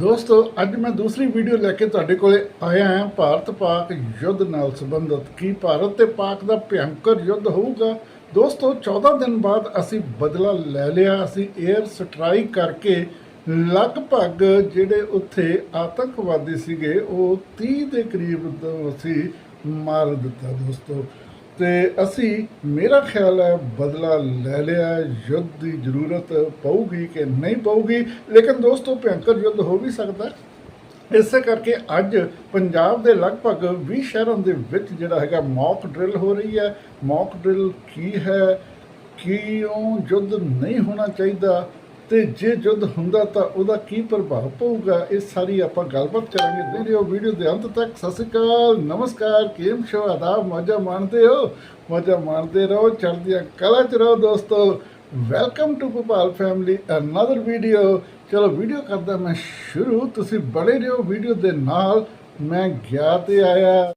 ਦੋਸਤੋ, ਅੱਜ ਮੈਂ ਦੂਸਰੀ ਵੀਡੀਓ ਲੈ ਕੇ ਤੁਹਾਡੇ ਕੋਲੇ ਆਇਆ ਹਾਂ। ਭਾਰਤ ਪਾਕ ਯੁੱਧ ਨਾਲ ਸੰਬੰਧਿਤ ਕੀ ਭਾਰਤ ਤੇ ਪਾਕ ਦਾ ਭਿਅੰਕਰ ਯੁੱਧ ਹੋਊਗਾ? ਦੋਸਤੋ 14 ਦਿਨ ਬਾਅਦ ਅਸੀਂ ਬਦਲਾ ਲੈ ਲਿਆ। ਅਸੀਂ 에ਅਰ ਸਟ੍ਰਾਈਕ ਕਰਕੇ ਲਗਭਗ ਜਿਹੜੇ ਉੱਥੇ ਆਤੰਕਵਾਦੀ ਸੀਗੇ, ਉਹ 30 ਦੇ ਕਰੀਬ ਤੋਂ ਅਸੀਂ ਮਾਰ ਦਿੱਤਾ ਦੋਸਤੋ। ਤੇ ਅਸੀਂ, ਮੇਰਾ ਖਿਆਲ ਹੈ, ਬਦਲਾ ਲੈ ਲਿਆ ਯੁੱਧ ਦੀ ਜ਼ਰੂਰਤ ਪਊਗੀ ਕਿ ਨਹੀਂ ਪਊਗੀ। ਲੇਕਿਨ ਦੋਸਤੋ, ਭਿਅੰਕਰ ਯੁੱਧ ਹੋ ਵੀ ਸਕਦਾ ਇਸੇ ਕਰਕੇ ਅੱਜ ਪੰਜਾਬ ਦੇ ਲਗਭਗ 20 ਸ਼ਹਿਰਾਂ ਦੇ ਵਿੱਚ ਜਿਹੜਾ ਹੈਗਾ ਮੌਕ ਡਰਿਲ ਹੋ ਰਹੀ ਹੈ। ਮੌਕ ਡਰਿਲ ਕੀ ਹੈ? ਕਿਉਂ ਯੁੱਧ ਨਹੀਂ ਹੋਣਾ ਚਾਹੀਦਾ? ਤੇ ਜੇ ਯੁੱਧ ਹੁੰਦਾ ਤਾਂ ਉਹਦਾ ਕੀ ਪ੍ਰਭਾਵ ਪਊਗਾ? ਇਹ ਸਾਰੀ ਆਪਾਂ ਗੱਲਬਾਤ ਕਰਾਂਗੇ ਵੀਡੀਓ। ਵੀਡੀਓ ਦੇ ਅੰਤ ਤੱਕ ਸਤਿ ਸ਼੍ਰੀ ਅਕਾਲ, ਨਮਸਕਾਰ। ਕਿਮ ਸ਼ੋ ਆਦਾਬ, ਮਜ਼ਾ ਮਾਣਦੇ ਹੋ? ਮਜ਼ਾ ਮਾਣਦੇ ਰਹੋ, ਚੜ੍ਹਦੀਆਂ ਕਲਾ ਚ ਰਹੋ ਦੋਸਤੋ। Welcome to Bhopal family another video ਚਲੋ ਵੀਡੀਓ ਕਰਦਾ ਮੈਂ ਸ਼ੁਰੂ। ਤੁਸੀਂ ਬੜੇ ਰਹੋ ਵੀਡੀਓ ਦੇ ਨਾਲ। ਮੈਂ ਗਿਆ ਤੇ ਆਇਆ।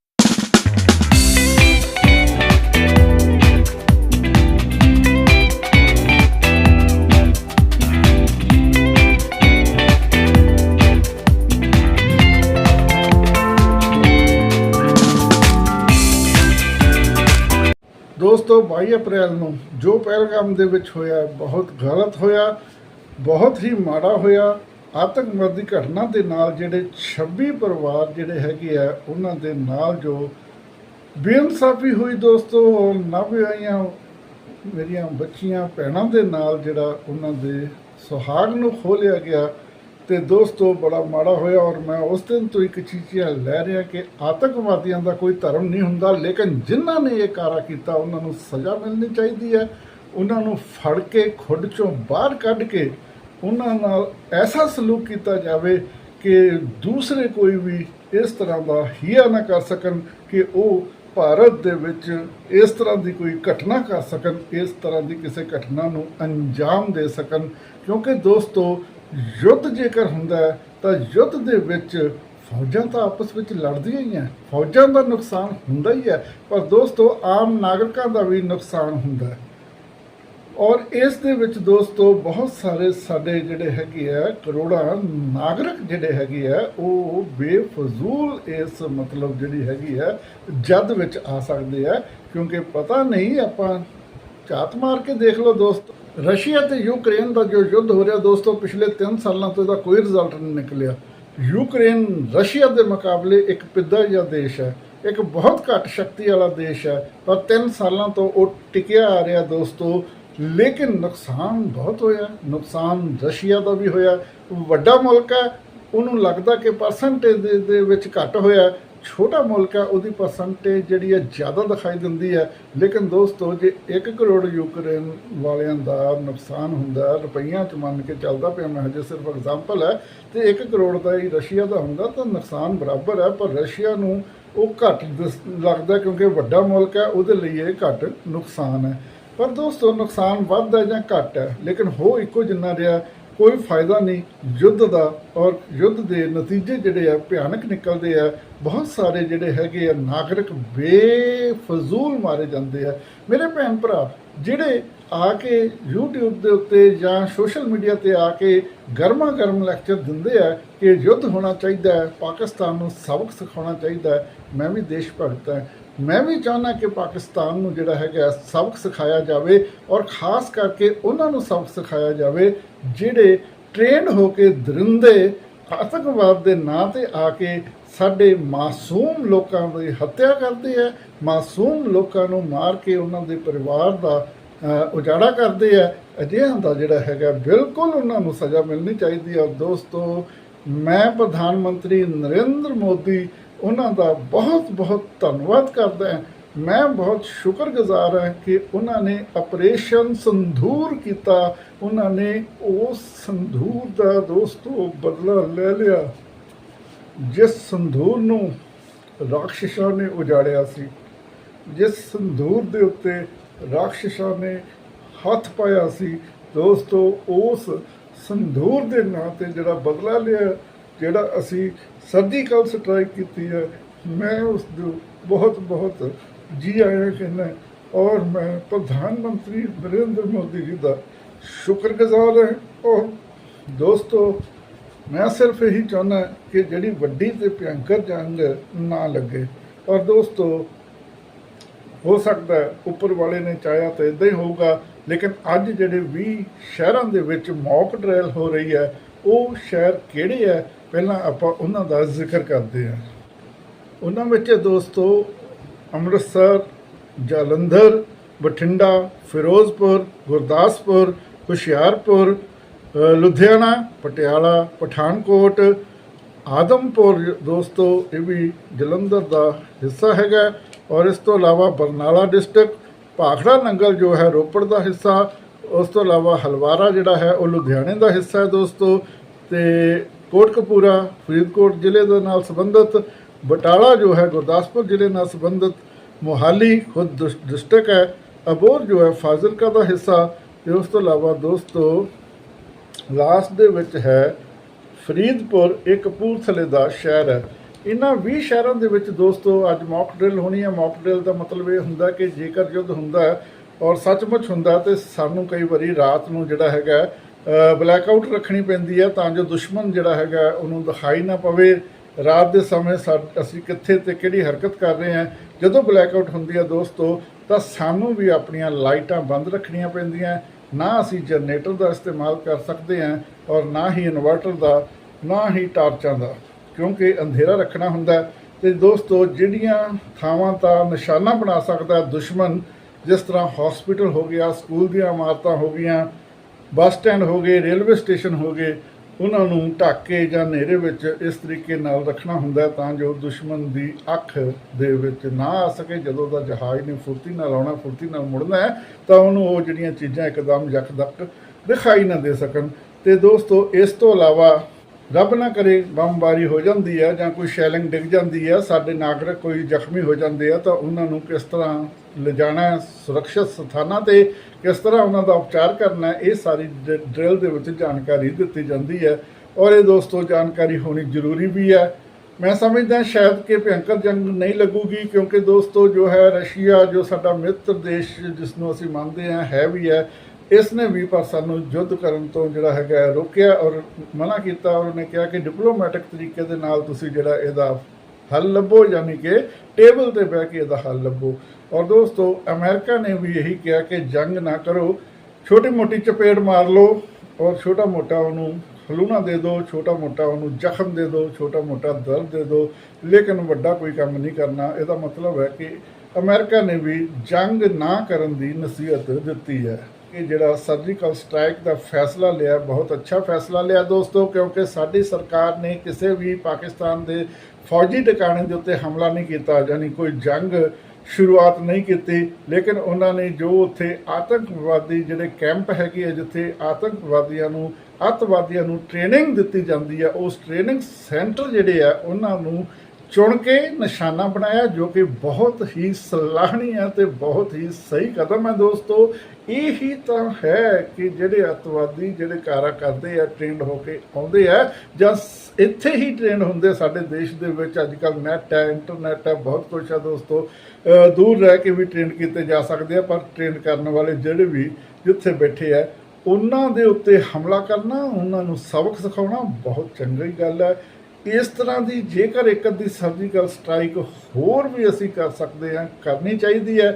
ਦੋਸਤੋ 22 ਅਪ੍ਰੈਲ ਨੂੰ ਜੋ ਪਹਿਲਗਾਮ ਦੇ ਵਿੱਚ ਹੋਇਆ, ਬਹੁਤ ਗਲਤ ਹੋਇਆ, ਬਹੁਤ ਹੀ ਮਾੜਾ ਹੋਇਆ, ਆਤੰਕਵਾਦੀ ਘਟਨਾ ਦੇ ਨਾਲ ਜਿਹੜੇ 26 ਪਰਿਵਾਰ ਜਿਹੜੇ ਹੈਗੇ ਆ, ਉਹਨਾਂ ਦੇ ਨਾਲ ਜੋ ਬੇਇਨਸਾਫੀ ਹੋਈ ਦੋਸਤੋ ਨਵਿਆਈਆਂ ਮੇਰੀਆਂ ਬੱਚੀਆਂ, ਭੈਣਾਂ ਦੇ ਨਾਲ ਜਿਹੜਾ ਉਹਨਾਂ ਦੇ ਸੁਹਾਗ ਨੂੰ ਖੋਲਿਆ ਗਿਆ ਤੇ ਦੋਸਤੋ ਬੜਾ ਮਾੜਾ ਹੋਇਆ ਔਰ ਮੈਂ ਉਸ ਦਿਨ ਤੋਂ ਇੱਕ ਚੀਜ਼ੀਆਂ ਲੈ ਰਿਹਾ ਕਿ ਆਤੰਕਵਾਦੀਆਂ ਦਾ ਕੋਈ ਧਰਮ ਨਹੀਂ ਹੁੰਦਾ, ਲੇਕਿਨ ਜਿਨ੍ਹਾਂ ਨੇ ਇਹ ਕਾਰਾ ਕੀਤਾ, ਉਹਨਾਂ ਨੂੰ ਸਜ਼ਾ ਮਿਲਣੀ ਚਾਹੀਦੀ ਹੈ। ਉਹਨਾਂ ਨੂੰ ਫੜ ਕੇ, ਖੁੱਡ ਚੋਂ ਬਾਹਰ ਕੱਢ ਕੇ ਉਹਨਾਂ ਨਾਲ ਐਸਾ ਸਲੂਕ ਕੀਤਾ ਜਾਵੇ ਕਿ ਦੂਸਰੇ ਕੋਈ ਵੀ ਇਸ ਤਰ੍ਹਾਂ ਦਾ ਹੀਆ ਨਾ ਕਰ ਸਕਣ ਕਿ ਉਹ ਭਾਰਤ ਦੇ ਵਿੱਚ ਇਸ ਤਰ੍ਹਾਂ ਦੀ ਕੋਈ ਘਟਨਾ ਕਰ ਸਕਣ, ਇਸ ਤਰ੍ਹਾਂ ਦੀ ਕਿਸੇ ਘਟਨਾ ਨੂੰ ਅੰਜਾਮ ਦੇ ਸਕਣ। ਕਿਉਂਕਿ ਦੋਸਤੋ ਯੁੱਧ ਜੇਕਰ ਹੁੰਦਾ ਤਾਂ ਯੁੱਧ ਦੇ ਵਿੱਚ ਫੌਜਾਂ ਤਾਂ ਆਪਸ ਵਿੱਚ ਲੜਦੀਆਂ ਹੀ ਆ ਫੌਜਾਂ ਦਾ ਨੁਕਸਾਨ ਹੁੰਦਾ ਹੀ ਹੈ, ਪਰ ਦੋਸਤੋ, ਆਮ ਨਾਗਰਿਕਾਂ ਦਾ ਵੀ ਨੁਕਸਾਨ ਹੁੰਦਾ ਹੈ। ਔਰ ਇਸ ਦੇ ਵਿੱਚ ਦੋਸਤੋ, ਬਹੁਤ ਸਾਰੇ ਸਾਡੇ ਜਿਹੜੇ ਹੈਗੇ ਆ, ਕਰੋੜਾਂ ਨਾਗਰਿਕ ਜਿਹੜੇ ਹੈਗੇ ਆ, ਉਹ ਬੇਫਜ਼ੂਲ ਇਸ ਮਤਲਬ ਜਿਹੜੀ ਹੈਗੀ ਆ, ਜਦ ਵਿੱਚ ਆ ਸਕਦੇ ਆ, ਕਿਉਂਕਿ ਪਤਾ ਨਹੀਂ ਆਪਾਂ ਝਾਤ ਮਾਰ ਕੇ ਦੇਖ ਲਓ ਦੋਸਤੋ। ਰਸ਼ੀਆ ਤੇ ਯੂਕਰੇਨ ਦਾ ਜੋ ਯੁੱਧ ਹੋ ਰਿਹਾ ਦੋਸਤੋ, ਪਿਛਲੇ 3 ਸਾਲਾਂ ਤੋਂ ਇਹਦਾ ਕੋਈ ਰਿਜ਼ਲਟ ਨਹੀਂ ਨਿਕਲਿਆ। ਯੂਕਰੇਨ ਰਸ਼ੀਆ ਦੇ ਮੁਕਾਬਲੇ ਇੱਕ ਪਿੱਦਾ ਜਿਹਾ ਦੇਸ਼ ਹੈ, ਇੱਕ ਬਹੁਤ ਘੱਟ ਸ਼ਕਤੀ ਵਾਲਾ ਦੇਸ਼ ਹੈ, ਪਰ 3 ਸਾਲਾਂ ਤੋਂ ਉਹ ਟਿਕਿਆ ਆ ਰਿਹਾ ਦੋਸਤੋ। ਲੇਕਿਨ ਨੁਕਸਾਨ ਬਹੁਤ ਹੋਇਆ, ਨੁਕਸਾਨ ਰਸ਼ੀਆ ਦਾ ਵੀ ਹੋਇਆ। ਵੱਡਾ ਮੁਲਕ ਹੈ, ਉਹਨੂੰ ਲੱਗਦਾ ਕਿ ਪਰਸੈਂਟੇਜ ਦੇ ਦੇ ਵਿੱਚ ਘੱਟ ਹੋਇਆ। ਛੋਟਾ ਮੁਲਕ ਹੈ, ਉਹਦੀ ਪਰਸੈਂਟੇਜ ਜਿਹੜੀ ਹੈ ਜ਼ਿਆਦਾ ਦਿਖਾਈ ਦਿੰਦੀ ਹੈ। ਲੇਕਿਨ ਦੋਸਤੋ, ਜੇ 1 ਕਰੋੜ ਯੂਕਰੇਨ ਵਾਲਿਆਂ ਦਾ ਨੁਕਸਾਨ ਹੁੰਦਾ ਰੁਪਈਆਂ ਚ ਮੰਨ ਕੇ ਚੱਲਦਾ ਪਿਆ ਮੈਂ, ਹਜੇ ਸਿਰਫ ਐਗਜ਼ਾਮਪਲ ਹੈ, ਤੇ 1 ਕਰੋੜ ਦਾ ਹੀ ਰਸ਼ੀਆ ਦਾ ਹੁੰਦਾ, ਤਾਂ ਨੁਕਸਾਨ ਬਰਾਬਰ ਹੈ, ਪਰ ਰਸ਼ੀਆ ਨੂੰ ਉਹ ਘੱਟ ਦਿਸ- ਲੱਗਦਾ ਕਿਉਂਕਿ ਵੱਡਾ ਮੁਲਕ ਹੈ, ਉਹਦੇ ਲਈ ਇਹ ਘੱਟ ਨੁਕਸਾਨ ਹੈ। ਪਰ ਦੋਸਤੋ, ਨੁਕਸਾਨ ਵੱਧ ਹੈ ਜਾਂ ਘੱਟ ਹੈ, ਲੇਕਿਨ ਹੋ ਇੱਕੋ ਜਿੰਨਾ ਰਿਹਾ ਕੋਈ ਫਾਇਦਾ ਨਹੀਂ। ਯੁੱਧ ਦਾ ਔਰ ਯੁੱਧ ਦੇ ਨਤੀਜੇ ਜਿਹੜੇ ਆ, ਭਿਆਨਕ ਨਿਕਲਦੇ ਆ। ਬਹੁਤ ਸਾਰੇ ਜਿਹੜੇ ਹੈਗੇ ਆ, ਨਾਗਰਿਕ ਬੇਫਜ਼ੂਲ ਮਾਰੇ ਜਾਂਦੇ ਆ। ਮੇਰੇ ਭੈਣ ਭਰਾ, ਜਿਹੜੇ ਆ ਕੇ YouTube ਦੇ ਉੱਤੇ ਜਾਂ ਸੋਸ਼ਲ ਮੀਡੀਆ ਤੇ ਆ ਕੇ ਗਰਮਾ ਗਰਮ ਲੈਕਚਰ ਦਿੰਦੇ ਆ ਕਿ ਯੁੱਧ ਹੋਣਾ ਚਾਹੀਦਾ ਹੈ, ਪਾਕਿਸਤਾਨ ਨੂੰ ਸਬਕ ਸਿਖਾਉਣਾ ਚਾਹੀਦਾ ਹੈ। ਮੈਂ ਵੀ ਦੇਸ਼ ਭਗਤ ਹਾਂ। ਮੈਂ ਵੀ ਚਾਹੁੰਦਾ ਕਿ ਪਾਕਿਸਤਾਨ ਨੂੰ ਜਿਹੜਾ ਹੈਗਾ ਸਬਕ ਸਿਖਾਇਆ ਜਾਵੇ ਔਰ ਖਾਸ ਕਰਕੇ ਉਹਨਾਂ ਨੂੰ ਸਬਕ ਸਿਖਾਇਆ ਜਾਵੇ ਜਿਹੜੇ ਟ੍ਰੇਨ ਹੋ ਕੇ ਦਰਿੰਦੇ, ਆਤੰਕਵਾਦ ਦੇ ਨਾਂ ਤੇ ਆ ਕੇ ਸਾਡੇ ਮਾਸੂਮ ਲੋਕਾਂ ਦੀ ਹੱਤਿਆ ਕਰਦੇ ਆ, ਮਾਸੂਮ ਲੋਕਾਂ ਨੂੰ ਮਾਰ ਕੇ ਉਹਨਾਂ ਦੇ ਪਰਿਵਾਰ ਦਾ ਉਜਾੜਾ ਕਰਦੇ ਆ, ਅਜਿਹਾ ਦਾ ਜਿਹੜਾ ਹੈਗਾ ਬਿਲਕੁਲ ਉਹਨਾਂ ਨੂੰ ਸਜ਼ਾ ਮਿਲਣੀ ਚਾਹੀਦੀ ਹੈ ਔਰ ਦੋਸਤੋ, ਮੈਂ ਪ੍ਰਧਾਨ ਮੰਤਰੀ ਨਰਿੰਦਰ ਮੋਦੀ ਉਹਨਾਂ ਦਾ ਬਹੁਤ ਬਹੁਤ ਧੰਨਵਾਦ ਕਰਦਾ ਹਾਂ। ਮੈਂ ਬਹੁਤ ਸ਼ੁਕਰਗੁਜ਼ਾਰ ਹਾਂ ਕਿ ਉਹਨਾਂ ਨੇ ਆਪਰੇਸ਼ਨ ਸੰਧੂਰ ਕੀਤਾ। ਉਹਨਾਂ ਨੇ ਉਸ ਸੰਧੂਰ ਦਾ ਦੋਸਤੋ ਬਦਲਾ ਲੈ ਲਿਆ, ਜਿਸ ਸੰਧੂਰ ਨੂੰ ਰਾਖਸ਼ਾਂ ਨੇ ਉਜਾੜਿਆ ਸੀ। ਜਿਸ ਸੰਧੂਰ ਦੇ ਉੱਤੇ ਰਾਖਸ਼ਾਂ ਨੇ ਹੱਥ ਪਾਇਆ ਸੀ। ਦੋਸਤੋ, ਉਸ ਸੰਧੂਰ ਦੇ ਨਾਂ ਤੇ ਜਿਹੜਾ ਬਦਲਾ ਲਿਆ ਜਿਹੜਾ ਅਸੀਂ ਸਰਜੀਕਲ ਸਟ੍ਰਾਈਕ ਕੀਤੀ ਹੈ, ਮੈਂ ਉਸ ਨੂੰ ਬਹੁਤ ਬਹੁਤ ਜੀ ਆਇਆਂ ਕਹਿੰਦਾ ਔਰ ਮੈਂ ਪ੍ਰਧਾਨ ਮੰਤਰੀ ਨਰਿੰਦਰ ਮੋਦੀ ਜੀ ਦਾ ਸ਼ੁਕਰਗੁਜ਼ਾਰ ਹਾਂ। ਔਰ ਦੋਸਤੋ, ਮੈਂ ਸਿਰਫ ਇਹੀ ਚਾਹੁੰਦਾ ਕਿ ਜਿਹੜੀ ਵੱਡੀ ਤੇ ਭਿਅੰਕਰ ਜੰਗ ਨਾ ਲੱਗੇ। ਔਰ ਦੋਸਤੋ, ਹੋ ਸਕਦਾ ਉੱਪਰ ਵਾਲੇ ਨੇ ਚਾਹਿਆ ਤਾਂ ਇਦਾਂ ਹੀ ਹੋਊਗਾ, ਲੇਕਿਨ ਅੱਜ ਜਿਹੜੇ 20 ਸ਼ਹਿਰਾਂ ਦੇ ਵਿੱਚ ਮੌਕ ਡਰੈਲ ਹੋ ਰਹੀ ਹੈ, ਉਹ ਸ਼ਹਿਰ ਕਿਹੜੇ ਹੈ ਪਹਿਲਾਂ ਆਪਾਂ ਉਹਨਾਂ ਦਾ ਜ਼ਿਕਰ ਕਰਦੇ ਹਾਂ। ਉਹਨਾਂ ਵਿੱਚ ਦੋਸਤੋ ਅੰਮ੍ਰਿਤਸਰ, ਜਲੰਧਰ, ਬਠਿੰਡਾ, ਫਿਰੋਜ਼ਪੁਰ, ਗੁਰਦਾਸਪੁਰ, ਹੁਸ਼ਿਆਰਪੁਰ ਲੁਧਿਆਣਾ, ਪਟਿਆਲਾ, ਪਠਾਨਕੋਟ, ਆਦਮਪੁਰ ਦੋਸਤੋ ਇਹ ਵੀ ਜਲੰਧਰ ਦਾ ਹਿੱਸਾ ਹੈਗਾ। ਔਰ ਇਸ ਤੋਂ ਇਲਾਵਾ ਬਰਨਾਲਾ ਡਿਸਟ੍ਰਿਕਟ, ਭਾਖੜਾ ਨੰਗਲ ਜੋ ਹੈ ਰੋਪੜ ਦਾ ਹਿੱਸਾ, ਉਸ ਤੋਂ ਇਲਾਵਾ ਹਲਵਾਰਾ ਜਿਹੜਾ ਹੈ ਉਹ ਲੁਧਿਆਣੇ ਦਾ ਹਿੱਸਾ ਹੈ ਦੋਸਤੋ। ਤੇ ਕੋਟਕਪੂਰਾ ਫਰੀਦਕੋਟ ਜ਼ਿਲ੍ਹੇ ਦੇ ਨਾਲ ਸੰਬੰਧਿਤ, ਬਟਾਲਾ ਜੋ ਹੈ, ਗੁਰਦਾਸਪੁਰ ਜ਼ਿਲ੍ਹੇ ਨਾਲ ਸੰਬੰਧਿਤ ਮੋਹਾਲੀ ਖੁਦ ਡਿਸ- ਡਿਸਟ੍ਰਿਕਟ ਹੈ। ਅਬੋਰ ਜੋ ਹੈ, ਫਾਜ਼ਿਲਕਾ ਦਾ ਹਿੱਸਾ ਤੇ ਉਸ ਤੋਂ ਇਲਾਵਾ ਦੋਸਤੋ ਲਾਸਟ ਦੇ ਵਿੱਚ ਹੈ, ਫਰੀਦਪੁਰ ਇਹ ਕਪੂਰਥਲੇ ਦਾ ਸ਼ਹਿਰ ਹੈ। ਇਹਨਾਂ 20 ਸ਼ਹਿਰਾਂ ਦੇ ਵਿੱਚ ਦੋਸਤੋ, ਅੱਜ ਮੌਕ ਡਰਿਲ ਹੋਣੀ ਹੈ। ਮੌਕ ਡਰਿਲ ਦਾ ਮਤਲਬ ਇਹ ਹੁੰਦਾ ਕਿ ਜੇਕਰ ਯੁੱਧ ਹੁੰਦਾ ਔਰ ਸੱਚਮੁੱਚ ਹੁੰਦਾ ਤੇ ਸਾਨੂੰ ਕਈ ਵਾਰੀ ਰਾਤ ਨੂੰ ਜਿਹੜਾ ਹੈਗਾ ਬਲੈਕ ਆਊਟ ਰੱਖਣੀ ਪੈਂਦੀ ਹੈ ਤਾਂ ਜੋ ਦੁਸ਼ਮਣ ਜਿਹੜਾ ਹੈਗਾ ਉਹਨੂੰ ਦਿਖਾਈ ਨਾ ਪਵੇ। ਰਾਤ ਦੇ ਸਮੇਂ ਸਾ- ਅਸੀਂ ਕਿੱਥੇ ਤੇ ਕਿਹੜੀ ਹਰਕਤ ਕਰ ਰਹੇ ਹਾਂ। ਜਦੋਂ ਬਲੈਕ ਆਊਟ ਹੁੰਦੀ ਹੈ ਦੋਸਤੋ, ਤਾਂ ਸਾਨੂੰ ਵੀ ਆਪਣੀਆਂ ਲਾਈਟਾਂ ਬੰਦ ਰੱਖਣੀਆਂ ਪੈਂਦੀਆਂ। ਨਾ ਅਸੀਂ ਜਨਰੇਟਰ ਦਾ ਇਸਤੇਮਾਲ ਕਰ ਸਕਦੇ ਹਾਂ ਔਰ ਨਾ ਹੀ ਇਨਵਰਟਰ ਦਾ, ਨਾ ਹੀ ਟਾਰਚਾਂ ਦਾ, ਕਿਉਂਕਿ ਅੰਧੇਰਾ ਰੱਖਣਾ ਹੁੰਦਾ। ਹੈ। ਤੇ ਦੋਸਤੋ, ਜਿਹੜੀਆਂ ਥਾਵਾਂ ਤਾਂ ਨਿਸ਼ਾਨਾ ਬਣਾ ਸਕਦਾ ਦੁਸ਼ਮਣ, ਜਿਸ ਤਰ੍ਹਾਂ ਹਸਪੀਟਲ ਹੋ ਗਿਆ ਸਕੂਲ ਦੀਆਂ ਇਮਾਰਤਾਂ ਹੋ ਗਈਆਂ ਬੱਸ ਸਟੈਂਡ ਹੋ ਗਏ, ਰੇਲਵੇ ਸਟੇਸ਼ਨ ਹੋ ਗਏ, ਉਹਨਾਂ ਨੂੰ ਢਾਕੇ ਜਾਂ ਹਨੇਰੇ ਵਿੱਚ ਇਸ ਤਰੀਕੇ ਨਾਲ ਰੱਖਣਾ ਹੁੰਦਾ ਤਾਂ ਜੋ ਦੁਸ਼ਮਣ ਦੀ ਅੱਖ ਦੇ ਵਿੱਚ ਨਾ ਆ ਸਕੇ। ਜਦੋਂ ਦਾ ਜਹਾਜ਼ ਨੇ ਫੁਰਤੀ ਨਾਲ ਆਉਣਾ, ਫੁਰਤੀ ਨਾਲ ਮੁੜਨਾ ਹੈ, ਤਾਂ ਉਹਨੂੰ ਉਹ ਜਿਹੜੀਆਂ ਚੀਜ਼ਾਂ ਇੱਕਦਮ ਯਕਦਕ ਦਿਖਾਈ ਨਾ ਦੇ ਸਕਣ। ਤੇ ਦੋਸਤੋ, ਇਸ ਤੋਂ ਇਲਾਵਾ ਰੱਬ ਨਾ ਕਰੇ ਬੰਬਾਰੀ ਹੋ ਜਾਂਦੀ ਹੈ ਜਾਂ ਕੋਈ ਸ਼ੈਲਿੰਗ ਡਿੱਗ ਜਾਂਦੀ ਹੈ ਸਾਡੇ ਨਾਗਰਿਕ ਕੋਈ ਜ਼ਖਮੀ ਹੋ ਜਾਂਦੇ ਆ, ਤਾਂ ਉਹਨਾਂ ਨੂੰ ਕਿਸ ਤਰ੍ਹਾਂ ਲਿਜਾਣਾ ਸੁਰੱਖਿਅਤ ਸਥਾਨਾਂ ਤੇ ਕਿਸ ਤਰ੍ਹਾਂ ਉਹਨਾਂ ਦਾ ਉਪਚਾਰ ਕਰਨਾ ਇਹ ਸਾਰੀ ਡ- ਡਰਿਲ ਦੇ ਵਿੱਚ ਜਾਣਕਾਰੀ ਦਿੱਤੀ ਜਾਂਦੀ ਹੈ। ਔਰ ਇਹ ਦੋਸਤੋ, ਜਾਣਕਾਰੀ ਹੋਣੀ ਜ਼ਰੂਰੀ ਵੀ ਹੈ। ਮੈਂ ਸਮਝਦਾ ਸ਼ਾਇਦ ਕਿ ਭਿਅੰਕਰ ਜੰਗ ਨਹੀਂ ਲੱਗੂਗੀ, ਕਿਉਂਕਿ ਦੋਸਤੋ, ਜੋ ਹੈ ਰਸ਼ੀਆ, ਜੋ ਸਾਡਾ ਮਿੱਤਰ ਦੇਸ਼ ਜਿਸ ਨੂੰ ਅਸੀਂ ਮੰਨਦੇ ਹਾਂ, ਹੈ ਵੀ ਹੈ। ਇਸ ਨੇ ਵੀ ਪਰ ਸਾਨੂੰ ਯੁੱਧ ਕਰਨ ਤੋਂ ਜਿਹੜਾ ਹੈਗਾ ਰੋਕਿਆ ਔਰ ਮਨਾ ਕੀਤਾ ਔਰ ਉਹਨੇ ਕਿਹਾ ਕਿ ਡਿਪਲੋਮੈਟਿਕ ਤਰੀਕੇ ਦੇ ਨਾਲ ਤੁਸੀਂ ਜਿਹੜਾ ਇਹਦਾ ਹੱਲ ਲੱਭੋ, ਯਾਨੀ ਕਿ ਟੇਬਲ ਤੇ ਬਹਿ ਕੇ ਇਹਦਾ ਹੱਲ ਲੱਭੋ। ਔਰ ਦੋਸਤੋ, ਅਮਰੀਕਾ ਨੇ ਵੀ ਇਹੀ ਕਿਹਾ ਕਿ ਜੰਗ ਨਾ ਕਰੋ, ਛੋਟੀ ਮੋਟੀ ਚਪੇੜ ਮਾਰ ਲਓ ਔਰ ਛੋਟਾ ਮੋਟਾ ਉਹਨੂੰ ਹਲੂਣਾ ਦੇ ਦਿਓ, ਛੋਟਾ ਮੋਟਾ ਉਹਨੂੰ ਜ਼ਖਮ ਦੇ ਦਿਓ, ਛੋਟਾ ਮੋਟਾ ਦਰਦ ਦੇ ਦਿਓ। ਲੇਕਿਨ ਵੱਡਾ ਕੋਈ ਕੰਮ ਨਹੀਂ ਕਰਨਾ। ਇਹਦਾ ਮਤਲਬ ਹੈ ਕਿ ਅਮਰੀਕਾ ਨੇ ਵੀ ਜੰਗ ਨਾ ਕਰਨ ਦੀ ਨਸੀਹਤ ਦਿੱਤੀ ਹੈ। ਕਿ ਜਿਹੜਾ ਸਰਜੀਕਲ ਸਟ੍ਰਾਈਕ ਦਾ ਫੈਸਲਾ ਲਿਆ, ਬਹੁਤ ਅੱਛਾ ਫੈਸਲਾ ਲਿਆ ਦੋਸਤੋ, ਕਿਉਂਕਿ ਸਾਡੀ ਸਰਕਾਰ ਨੇ ਕਿਸੇ ਵੀ ਪਾਕਿਸਤਾਨ ਦੇ ਫੌਜੀ ਟਿਕਾਣੇ ਦੇ ਉੱਤੇ ਹਮਲਾ ਨਹੀਂ ਕੀਤਾ, ਯਾਨੀ ਕੋਈ ਜੰਗ ਸ਼ੁਰੂਆਤ ਨਹੀਂ ਕੀਤੀ, ਲੇਕਿਨ ਉਹਨਾਂ ਨੇ ਜੋ ਉੱਥੇ ਆਤੰਕਵਾਦੀ ਜਿਹੜੇ ਕੈਂਪ ਹੈਗੇ ਆ, ਜਿੱਥੇ ਆਤੰਕਵਾਦੀਆਂ ਨੂੰ, ਅੱਤਵਾਦੀਆਂ ਨੂੰ ਟ੍ਰੇਨਿੰਗ ਦਿੱਤੀ ਜਾਂਦੀ ਹੈ ਉਸ ਟ੍ਰੇਨਿੰਗ ਸੈਂਟਰ ਜਿਹੜੇ ਆ, ਉਹਨਾਂ ਨੂੰ ਚੁਣ ਕੇ ਨਿਸ਼ਾਨਾ ਬਣਾਇਆ ਜੋ ਕਿ ਬਹੁਤ ਹੀ ਸਲਾਹਣੀ ਹੈ ਤੇ ਬਹੁਤ ਹੀ ਸਹੀ ਕਦਮ ਹੈ ਦੋਸਤੋ। ਇਹ ਹੀ ਤਾਂ ਹੈ ਕਿ ਜਿਹੜੇ ਅੱਤਵਾਦੀ, ਜਿਹੜੇ ਕਾਰਾ ਕਰਦੇ ਆ ਟ੍ਰੇਨਡ ਹੋ ਕੇ ਆਉਂਦੇ ਆ, ਜਾਂ ਸ- ਇੱਥੇ ਹੀ ਟ੍ਰੇਨ ਹੁੰਦੇ ਸਾਡੇ ਦੇਸ਼ ਦੇ ਵਿੱਚ। ਅੱਜ ਕੱਲ੍ਹ ਨੈਟ ਹੈ ਇੰਟਰਨੈਟ ਹੈ, ਬਹੁਤ ਕੁਛ ਆ ਦੋਸਤੋ। ਦੂਰ ਰਹਿ ਕੇ ਵੀ ਟ੍ਰੇਨ ਕੀਤੇ ਜਾ ਸਕਦੇ ਆ, ਪਰ ਟ੍ਰੇਨ ਕਰਨ ਵਾਲੇ ਜਿਹੜੇ ਵੀ ਜਿੱਥੇ ਬੈਠੇ ਆ, ਉਹਨਾਂ ਦੇ ਉੱਤੇ ਹਮਲਾ ਕਰਨਾ, ਉਹਨਾਂ ਨੂੰ ਸਬਕ ਸਿਖਾਉਣਾ ਬਹੁਤ ਚੰਗੀ ਗੱਲ ਹੈ। ਇਸ ਤਰ੍ਹਾਂ ਦੀ ਜੇਕਰ ਇੱਕ ਅੱਧੀ ਸਰਜੀਕਲ ਸਟ੍ਰਾਈਕ ਹੋਰ ਵੀ ਅਸੀਂ ਕਰ ਸਕਦੇ ਹਾਂ, ਕਰਨੀ ਚਾਹੀਦੀ ਹੈ।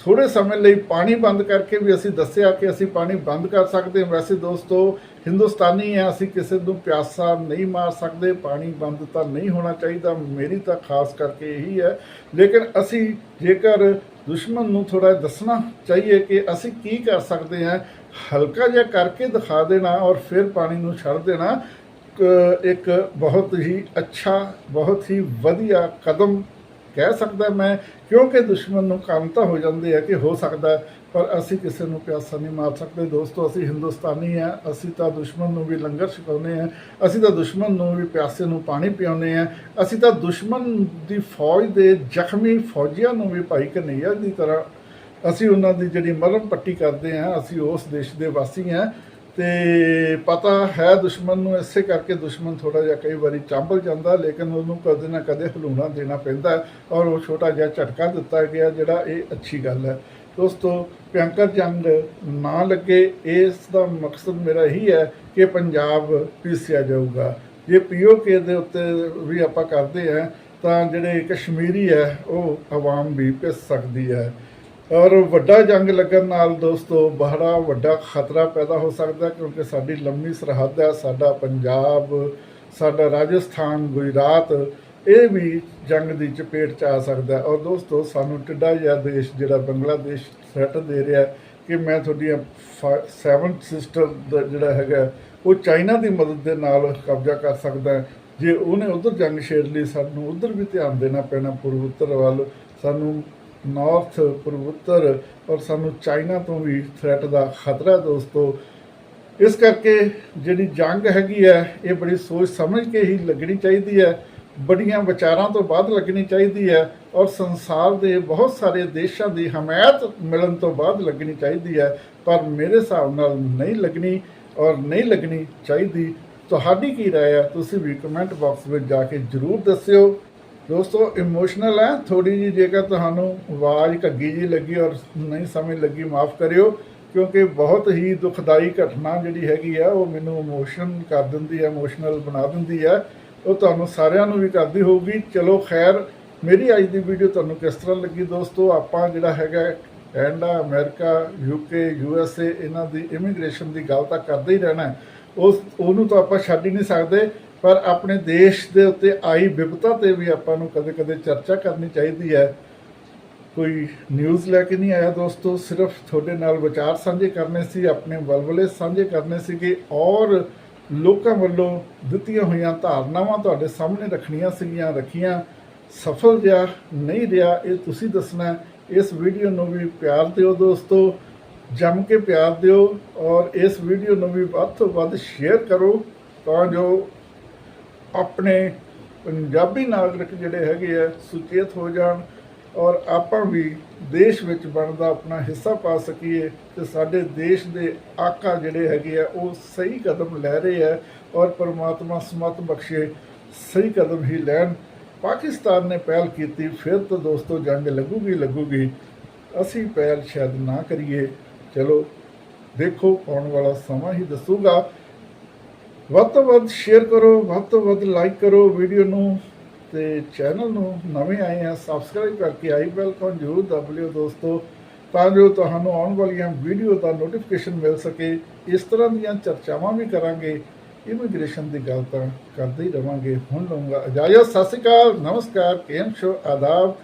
ਥੋੜੇ ਸਮੇਂ ਲਈ ਪਾਣੀ ਬੰਦ ਕਰਕੇ ਵੀ ਅਸੀਂ ਦੱਸਿਆ ਕਿ ਅਸੀਂ ਪਾਣੀ ਬੰਦ ਕਰ ਸਕਦੇ ਹਾਂ। ਵੈਸੇ ਦੋਸਤੋ, ਹਿੰਦੁਸਤਾਨੀ ਹੈ, ਅਸੀਂ ਕਿਸੇ ਨੂੰ ਪਿਆਸਾ ਨਹੀਂ ਮਾਰ ਸਕਦੇ, ਪਾਣੀ ਬੰਦ ਤਾਂ ਨਹੀਂ ਹੋਣਾ ਚਾਹੀਦਾ, ਮੇਰੀ ਤਾਂ ਖਾਸ ਕਰਕੇ ਇਹੀ ਹੈ। ਲੇਕਿਨ ਅਸੀਂ ਜੇਕਰ ਦੁਸ਼ਮਣ ਨੂੰ ਥੋੜਾ ਦੱਸਣਾ ਚਾਹੀਏ ਕਿ ਅਸੀਂ ਕੀ ਕਰ ਸਕਦੇ ਹਾਂ, ਹਲਕਾ ਜਿਹਾ ਕਰਕੇ ਦਿਖਾ ਦੇਣਾ ਔਰ ਫਿਰ ਪਾਣੀ ਨੂੰ ਛੱਡ ਦੇਣਾ ਇੱਕ ਬਹੁਤ ਹੀ ਅੱਛਾ, ਬਹੁਤ ਹੀ ਵਧੀਆ ਕਦਮ ਕਹਿ ਸਕਦਾ ਮੈਂ, ਕਿਉਂਕਿ ਦੁਸ਼ਮਣ ਨੂੰ ਕੰਮ ਤਾਂ ਹੋ ਜਾਂਦੇ ਆ ਕਿ ਹੋ ਸਕਦਾ ਪਰ ਅਸੀਂ ਕਿਸੇ ਨੂੰ ਪਿਆਸਾ ਨਹੀਂ ਮਾਰ ਸਕਦੇ। ਦੋਸਤੋ, ਅਸੀਂ ਹਿੰਦੁਸਤਾਨੀ ਆ, ਅਸੀਂ ਤਾਂ ਦੁਸ਼ਮਣ ਨੂੰ ਵੀ ਲੰਗਰ ਛਕਾਉਂਦੇ ਆ, ਅਸੀਂ ਤਾਂ ਦੁਸ਼ਮਣ ਨੂੰ ਵੀ ਪਿਆਸੇ ਨੂੰ ਪਾਣੀ ਪਿਆਉਂਦੇ ਆ, ਅਸੀਂ ਤਾਂ ਦੁਸ਼ਮਣ ਦੀ ਫੌਜ ਦੇ ਜ਼ਖਮੀ ਫੌਜੀਆਂ ਨੂੰ ਵੀ ਭਾਈ ਕਨਈਆ ਦੀ ਤਰ੍ਹਾਂ ਅਸੀਂ ਉਹਨਾਂ ਦੀ ਜਿਹੜੀ ਮਰਮ ਪੱਟੀ ਕਰਦੇ ਆ, ਅਸੀਂ ਉਸ ਦੇਸ਼ ਦੇ ਵਾਸੀ ਆ। ਤੇ ਪਤਾ ਹੈ ਦੁਸ਼ਮਣ ਨੂੰ, ਇਸੇ ਕਰਕੇ ਦੁਸ਼ਮਣ ਥੋੜਾ ਜਿਹਾ ਕਈ ਵਾਰੀ ਚਾਂਬਲ ਜਾਂਦਾ, ਲੇਕਿਨ ਉਹਨੂੰ ਕਦੇ ਨਾ ਕਦੇ ਹਲੂਣਾ ਦੇਣਾ ਪੈਂਦਾ ਔਰ ਉਹ ਛੋਟਾ ਜਿਹਾ ਝਟਕਾ ਦਿੱਤਾ ਗਿਆ ਜਿਹੜਾ ਇਹ ਅੱਛੀ ਗੱਲ ਹੈ। ਦੋਸਤੋ, ਭਿਅੰਕਰ ਜੰਗ ਨਾ ਲੱਗੇ, ਇਸ ਦਾ ਮਕਸਦ ਮੇਰਾ ਇਹੀ ਹੈ ਕਿ ਪੰਜਾਬ ਪੀਸਿਆ ਜਾਊਗਾ। ਜੇ ਪੀਓਕੇ ਦੇ ਉੱਤੇ ਵੀ ਆਪਾਂ ਕਰਦੇ ਆ ਤਾਂ ਜਿਹੜੇ ਕਸ਼ਮੀਰੀ ਹੈ, ਉਹ ਆਵਾਮ ਵੀ ਪਿਸ ਸਕਦੀ ਹੈ। ਔਰ ਵੱਡਾ ਜੰਗ ਲੱਗਣ ਨਾਲ ਦੋਸਤੋ, ਬੜਾ ਵੱਡਾ ਖਤਰਾ ਪੈਦਾ ਹੋ ਸਕਦਾ ਕਿਉਂਕਿ ਸਾਡੀ ਲੰਮੀ ਸਰਹੱਦ ਹੈ, ਸਾਡਾ ਪੰਜਾਬ, ਸਾਡਾ ਰਾਜਸਥਾਨ, ਗੁਜਰਾਤ, ਇਹ ਵੀ ਜੰਗ ਦੀ ਚਪੇਟ ਚ ਆ ਸਕਦਾ ਔਰ ਦੋਸਤੋ, ਸਾਨੂੰ ਟਿੱਡਾ ਜਿਹਾ ਦੇਸ਼ ਜਿਹੜਾ ਬੰਗਲਾਦੇਸ਼ ਥ੍ਰੈਟ ਦੇ ਰਿਹਾ ਕਿ ਮੈਂ ਤੁਹਾਡੀਆਂ ਸੈਵਨ ਸਿਸਟਰ ਦਾ ਜਿਹੜਾ ਹੈਗਾ ਉਹ ਚਾਈਨਾ ਦੀ ਮਦਦ ਦੇ ਨਾਲ ਕਬਜ਼ਾ ਕਰ ਸਕਦਾ ਜੇ ਉਹਨੇ ਉਧਰ ਜੰਗ ਛੇੜ ਲਈ, ਸਾਨੂੰ ਉਧਰ ਵੀ ਧਿਆਨ ਦੇਣਾ ਪੈਣਾ ਪੂਰਬ ਉੱਤਰ ਵੱਲ, ਸਾਨੂੰ ਨਾਰਥ ਪੂਰਵੋਤਰ ਔਰ ਸਾਨੂੰ ਚਾਈਨਾ ਤੋਂ ਵੀ ਥ੍ਰੈਟ ਦਾ ਖਤਰਾ ਹੈ ਦੋਸਤੋ ਇਸ ਕਰਕੇ ਜਿਹੜੀ ਜੰਗ ਹੈਗੀ ਹੈ ਇਹ ਬੜੀ ਸੋਚ ਸਮਝ ਕੇ ਹੀ ਲੱਗਣੀ ਚਾਹੀਦੀ ਹੈ ਬੜੀਆਂ ਵਿਚਾਰਾਂ ਤੋਂ ਬਾਅਦ ਲੱਗਣੀ ਚਾਹੀਦੀ ਹੈ ਔਰ ਸੰਸਾਰ ਦੇ ਬਹੁਤ ਸਾਰੇ ਦੇਸ਼ਾਂ ਦੀ ਹਮਾਇਤ ਮਿਲਣ ਤੋਂ ਬਾਅਦ ਲੱਗਣੀ ਚਾਹੀਦੀ ਹੈ ਪਰ ਮੇਰੇ ਹਿਸਾਬ ਨਾਲ ਨਹੀਂ ਲੱਗਣੀ ਔਰ ਨਹੀਂ ਲੱਗਣੀ ਚਾਹੀਦੀ ਤੁਹਾਡੀ ਕੀ رائے ਹੈ ਤੁਸੀਂ ਵੀ ਕਮੈਂਟ ਬਾਕਸ ਵਿੱਚ ਜਾ ਕੇ ਜਰੂਰ ਦੱਸਿਓ ਦੋਸਤੋ ਇਮੋਸ਼ਨਲ ਹੈ ਥੋੜੀ ਜੀ ਜੇਕਰ ਤੁਹਾਨੂੰ ਆਵਾਜ਼ ਘੱਗੀ ਜੀ ਲੱਗੀ ਔਰ ਨਹੀਂ ਸਮਝ ਲੱਗੀ, ਮਾਫ ਕਰਿਓ, ਕਿਉਂਕਿ ਬਹੁਤ ਹੀ ਦੁਖਦਾਈ ਘਟਨਾ ਜਿਹੜੀ ਹੈਗੀ ਆ, ਉਹ ਮੈਨੂੰ ਇਮੋਸ਼ਨ ਕਰ ਦਿੰਦੀ ਹੈ ਇਮੋਸ਼ਨਲ ਬਣਾ ਦਿੰਦੀ ਹੈ। ਉਹ ਤੁਹਾਨੂੰ ਸਾਰਿਆਂ ਨੂੰ ਵੀ ਕਰਦੀ ਹੋਊਗੀ। ਚਲੋ ਖੈਰ, ਮੇਰੀ ਅੱਜ ਦੀ ਵੀਡੀਓ ਤੁਹਾਨੂੰ ਕਿਸ ਤਰ੍ਹਾਂ ਲੱਗੀ ਦੋਸਤੋ? ਆਪਾਂ ਜਿਹੜਾ ਹੈਗਾ ਕੈਨੇਡਾ, ਅਮਰੀਕਾ ਯੂਕੇ ਯੂਐਸਏ ਇਹਨਾਂ ਦੀ ਇਮੀਗ੍ਰੇਸ਼ਨ ਦੀ ਗੱਲ ਤਾਂ ਕਰਦੇ ਹੀ ਰਹਿਣਾ ਉਸ ਉਹਨੂੰ ਤਾਂ ਆਪਾਂ ਛੱਡ ਹੀ ਨਹੀਂ ਸਕਦੇ। ਪਰ ਆਪਣੇ ਦੇਸ਼ ਦੇ ਉੱਤੇ ਆਈ ਵਿਪਤਾ ਤੇ ਵੀ ਆਪਾਂ ਨੂੰ ਕਦੇ-ਕਦੇ ਚਰਚਾ ਕਰਨੀ ਚਾਹੀਦੀ ਹੈ। ਕੋਈ ਨਿਊਜ਼ ਲੈ ਕੇ ਨਹੀਂ ਆਇਆ ਦੋਸਤੋ, ਸਿਰਫ ਤੁਹਾਡੇ ਨਾਲ ਵਿਚਾਰ ਸਾਂਝੇ ਕਰਨੇ ਸੀ, ਆਪਣੇ ਵਲਵਲੇ ਸਾਂਝੇ ਕਰਨੇ ਸੀਗੇ ਔਰ ਲੋਕਾਂ ਵੱਲੋਂ ਦਿੱਤੀਆਂ ਹੋਈਆਂ ਧਾਰਨਾਵਾਂ ਤੁਹਾਡੇ ਸਾਹਮਣੇ ਰੱਖਣੀਆਂ ਸੀਗੀਆਂ, ਰੱਖੀਆਂ। ਸਫਲ ਜਿਹਾ ਨਹੀਂ ਰਿਹਾ, ਇਹ ਤੁਸੀਂ ਦੱਸਣਾ ਇਸ ਵੀਡੀਓ ਨੂੰ ਵੀ ਪਿਆਰ ਦਿਓ ਦੋਸਤੋ, ਜੰਮ ਕੇ ਪਿਆਰ ਦਿਓ ਔਰ ਇਸ ਵੀਡੀਓ ਨੂੰ ਵੀ ਵੱਧ ਤੋਂ ਵੱਧ ਸ਼ੇਅਰ ਕਰੋ ਤਾਂ ਜੋ ਆਪਣੇ ਪੰਜਾਬੀ ਨਾਗਰਿਕ ਜਿਹੜੇ ਹੈਗੇ ਆ, ਸੁਚੇਤ ਹੋ ਜਾਣ ਔਰ ਆਪਾਂ ਵੀ ਦੇਸ਼ ਵਿੱਚ ਬਣਦਾ ਆਪਣਾ ਹਿੱਸਾ ਪਾ ਸਕੀਏ ਤੇ ਸਾਡੇ ਦੇਸ਼ ਦੇ ਆਕਾ ਜਿਹੜੇ ਹੈਗੇ ਆ, ਉਹ ਸਹੀ ਕਦਮ ਲੈ ਰਹੇ ਆ ਔਰ ਪਰਮਾਤਮਾ ਸਮਤ ਬਖਸ਼ੇ ਸਹੀ ਕਦਮ ਹੀ ਲੈਣ। ਪਾਕਿਸਤਾਨ ਨੇ ਪਹਿਲ ਕੀਤੀ, ਫਿਰ ਤਾਂ ਦੋਸਤੋ ਜੰਗ ਲੱਗੂਗੀ ਲੱਗੂਗੀ। ਅਸੀਂ ਪਹਿਲ ਸ਼ਾਇਦ ਨਾ ਕਰੀਏ। ਚਲੋ, ਦੇਖੋ, ਆਉਣ ਵਾਲਾ ਸਮਾਂ ਹੀ ਦੱਸੂਗਾ। ਵੱਧ ਤੋਂ ਵੱਧ ਸ਼ੇਅਰ ਕਰੋ, ਵੱਧ ਤੋਂ ਵੱਧ ਲਾਈਕ ਕਰੋ ਵੀਡੀਓ ਨੂੰ ਤੇ ਚੈਨਲ ਨੂੰ। ਨਵੇਂ ਆਏ ਆ ਸਬਸਕ੍ਰਾਈਬ ਕਰਕੇ ਆਈ ਬੈਲ ਕੋਨ ਜ਼ਰੂਰ ਦਬ ਲਿਓ ਦੋਸਤੋ, ਤਾਂ ਜੋ ਤੁਹਾਨੂੰ ਆਉਣ ਵਾਲੀਆਂ ਵੀਡੀਓ ਦਾ ਨੋਟੀਫਿਕੇਸ਼ਨ ਮਿਲ ਸਕੇ। ਇਸ ਤਰ੍ਹਾਂ ਦੀਆਂ ਚਰਚਾਵਾਂ ਵੀ ਕਰਾਂਗੇ। ਇਮੀਗ੍ਰੇਸ਼ਨ ਦੀ ਗੱਲ ਤਾਂ ਕਰਦੇ ਹੀ ਰਵਾਂਗੇ। ਹੁਣ ਲਵਾਂਗਾ ਇਜਾਜ਼ਤ। ਸਤਿ ਸ਼੍ਰੀ ਅਕਾਲ, ਨਮਸਕਾਰ, ਕੇਮ ਸ਼ੋ, ਆਦਾਬ।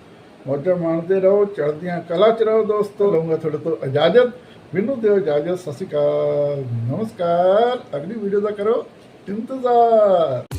ਮੌਜਾਂ ਮਾਣਦੇ ਰਹੋ, ਚੜ੍ਹਦੀਆਂ ਕਲਾ ਚ ਰਹੋ ਦੋਸਤੋ। ਲਵਾਂਗਾ ਤੁਹਾਡੇ ਤੋਂ ਇਜਾਜ਼ਤ। ਮੈਨੂੰ ਦਿਓ ਇਜਾਜ਼ਤ। ਸਤਿ ਸ਼੍ਰੀ ਅਕਾਲ, ਨਮਸਕਾਰ। ਅਗਲੀ ਵੀਡੀਓ ਦਾ ਕਰੋ। Perguntas a.